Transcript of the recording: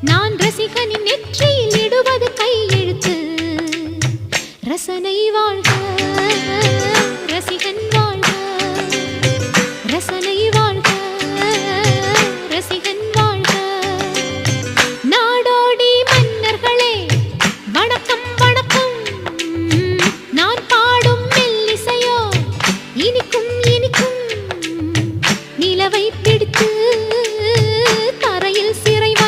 நான் ரசிகனின் நெற்றியில் இடுவது கையெழுத்து. ரசனை வாழ்க ரசிகன் வாழ்க. ரசனை வாழ்க ரசிகன் வாழ்க. நாடோடி மன்னர்களே வணக்கம் வணக்கம். நான் பாடும் மெல்லிசையோ இனிக்கும்